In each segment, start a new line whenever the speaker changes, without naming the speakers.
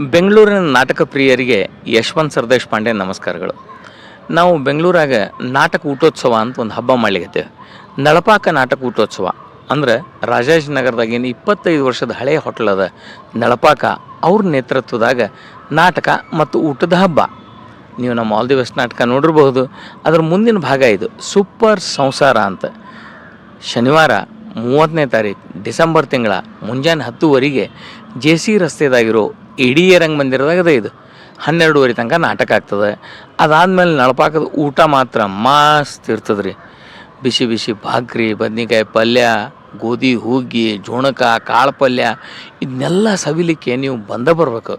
ಬೆಂಗಳೂರಿನ ನಾಟಕ ಪ್ರಿಯರಿಗೆ ಯಶವಂತ್ ಸರ್ದೇಶ್ ಪಾಂಡೆ ನಮಸ್ಕಾರಗಳು. ನಾವು ಬೆಂಗಳೂರಾಗ ನಾಟಕ ಊಟೋತ್ಸವ ಅಂತ ಒಂದು ಹಬ್ಬ ಮಾಡ್ಲಿಕತ್ತೇವೆ. ನಳಪಾಕ ನಾಟಕ ಊಟೋತ್ಸವ ಅಂದ್ರೆ ರಾಜಾಜಿನಗರದಾಗೇನು ಇಪ್ಪತ್ತೈದು ವರ್ಷದ ಹಳೆಯ ಹೋಟೆಲ್ ಅದ. ನಳಪಾಕ ಅವ್ರ ನೇತೃತ್ವದಾಗ ನಾಟಕ ಮತ್ತು ಊಟದ ಹಬ್ಬ. ನೀವು ನಮ್ಮ ಆಲ್ ದಿ ವೆಸ್ಟ್ ನಾಟಕ ನೋಡಿರಬಹುದು. ಅದರ ಮುಂದಿನ ಭಾಗ ಇದು ಸೂಪರ್ ಸಂಸಾರ ಅಂತ. ಶನಿವಾರ ಮೂವತ್ತನೇ ತಾರೀಕು ಡಿಸೆಂಬರ್ ತಿಂಗಳ ಮುಂಜಾನೆ ಹತ್ತುವರೆಗೆ ಜೆ ಸಿ ರಸ್ತೆದಾಗಿರೋ ಇಡೀ ರಂಗಮಂದಿರದಾಗ ಅದ ಇದು. ಹನ್ನೆರಡುವರೆ ತನಕ ನಾಟಕ ಆಗ್ತದೆ. ಅದಾದಮೇಲೆ ನಳಪಾಕದ ಊಟ ಮಾತ್ರ ಮಸ್ತ್ ಇರ್ತದೆ ರೀ ಬಿಸಿ ಬಿಸಿ ಭಾಕ್ರಿ, ಬದ್ನಿಕಾಯಿ ಪಲ್ಯ, ಗೋಧಿ, ಹುಗ್ಗಿ, ಜೋಣಕ, ಕಾಳು ಪಲ್ಯ ಇದನ್ನೆಲ್ಲ ಸವಿಲಿಕ್ಕೆ ನೀವು ಬಂದ ಬರ್ಬೇಕು.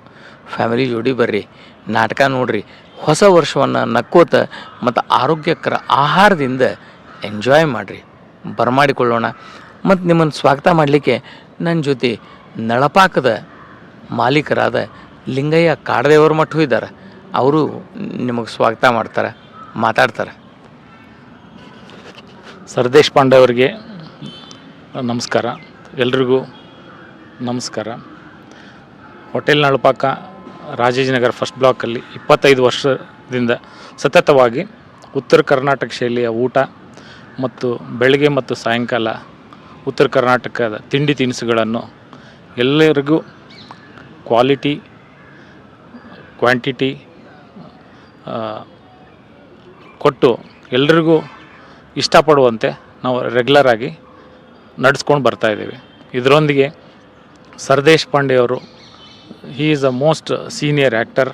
ಫ್ಯಾಮಿಲಿ ಜೋಡಿ ಬರ್ರಿ. ನಾಟಕ ನೋಡ್ರಿ. ಹೊಸ ವರ್ಷವನ್ನು ನಕ್ಕೋತ ಮತ್ತು ಆರೋಗ್ಯಕರ ಆಹಾರದಿಂದ ಎಂಜಾಯ್ ಮಾಡಿರಿ. ಬರಮಾಡಿಕೊಳ್ಳೋಣ. ಮತ್ತು ನಿಮ್ಮನ್ನು ಸ್ವಾಗತ ಮಾಡಲಿಕ್ಕೆ ನನ್ನ ಜೊತೆ ನಳಪಾಕದ ಮಾಲೀಕರಾದ ಲಿಂಗಯ್ಯ ಕಾಡದೇವರ ಮಠವೂ ಇದ್ದಾರೆ. ಅವರು ನಿಮಗೆ ಸ್ವಾಗತ ಮಾಡ್ತಾರೆ, ಮಾತಾಡ್ತಾರೆ.
ಸರ್ದೇಶ್ ಪಾಂಡೆ ಅವರಿಗೆ ನಮಸ್ಕಾರ. ಎಲ್ರಿಗೂ ನಮಸ್ಕಾರ. ಹೋಟೆಲ್ ನಳಪಾಕ ರಾಜಾಜಿನಗರ ಫಸ್ಟ್ ಬ್ಲಾಕಲ್ಲಿ ಇಪ್ಪತ್ತೈದು ವರ್ಷದಿಂದ ಸತತವಾಗಿ ಉತ್ತರ ಕರ್ನಾಟಕ ಶೈಲಿಯ ಊಟ ಮತ್ತು ಬೆಳಗ್ಗೆ ಮತ್ತು ಸಾಯಂಕಾಲ ಉತ್ತರ ಕರ್ನಾಟಕದ ತಿಂಡಿ ತಿನಿಸುಗಳನ್ನು ಎಲ್ಲರಿಗೂ ಕ್ವಾಲಿಟಿ, ಕ್ವಾಂಟಿಟಿ ಕೊಟ್ಟು ಎಲ್ರಿಗೂ ಇಷ್ಟಪಡುವಂತೆ ನಾವು ರೆಗ್ಯುಲರ್ ಆಗಿ ನಡೆಸ್ಕೊಂಡು ಬರ್ತಾ ಇದ್ದೀವಿ. ಇದರೊಂದಿಗೆ ಸರ್ದೇಶ್ ಪಾಂಡೆ ಅವರು he is a most senior actor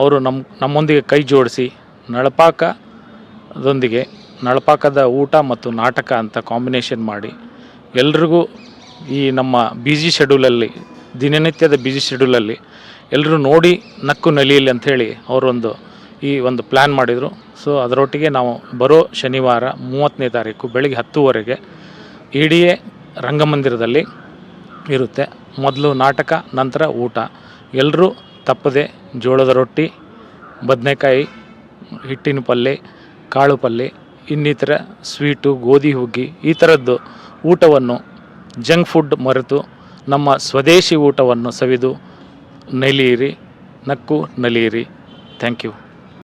ಅವರು ನಮ್ಮ ನಮ್ಮೊಂದಿಗೆ ಕೈ ಜೋಡಿಸಿ ನಳಪಾಕದೊಂದಿಗೆ ನಳಪಾಕದ ಊಟ ಮತ್ತು ನಾಟಕ ಅಂತ ಕಾಂಬಿನೇಷನ್ ಮಾಡಿ ಎಲ್ರಿಗೂ ಈ ನಮ್ಮ ಬ್ಯುಸಿ ಶೆಡ್ಯೂಲಲ್ಲಿ ದಿನನಿತ್ಯದ ಬ್ಯುಸಿ ಶೆಡ್ಯೂಲಲ್ಲಿ ಎಲ್ಲರೂ ನೋಡಿ ನಕ್ಕು ನಲಿಯಲಿ ಅಂಥೇಳಿ ಅವರೊಂದು ಈ ಒಂದು ಪ್ಲ್ಯಾನ್ ಮಾಡಿದರು. ಸೊ ಅದರೊಟ್ಟಿಗೆ ನಾವು ಬರೋ ಶನಿವಾರ ಮೂವತ್ತನೇ ತಾರೀಕು ಬೆಳಗ್ಗೆ ಹತ್ತುವರೆಗೆ ಇಡೀ ರಂಗಮಂದಿರದಲ್ಲಿ ಇರುತ್ತೆ. ಮೊದಲು ನಾಟಕ, ನಂತರ ಊಟ. ಎಲ್ಲರೂ ತಪ್ಪದೆ ಜೋಳದ ರೊಟ್ಟಿ, ಬದನೆಕಾಯಿ, ಹಿಟ್ಟಿನ ಪಲ್ಯ ಕಾಳು ಪಲ್ಯ ಇನ್ನಿತರ ಸ್ವೀಟು ಗೋಧಿ, ಹುಗ್ಗಿ ಈ ಥರದ್ದು ಊಟವನ್ನು ಜಂಕ್ ಫುಡ್ ಮರೆತು ನಮ್ಮ ಸ್ವದೇಶಿ ಊಟವನ್ನು ಸವಿದು ನಲಿಯಿರಿ ನಕ್ಕು ನಲಿಯಿರಿ. Thank you.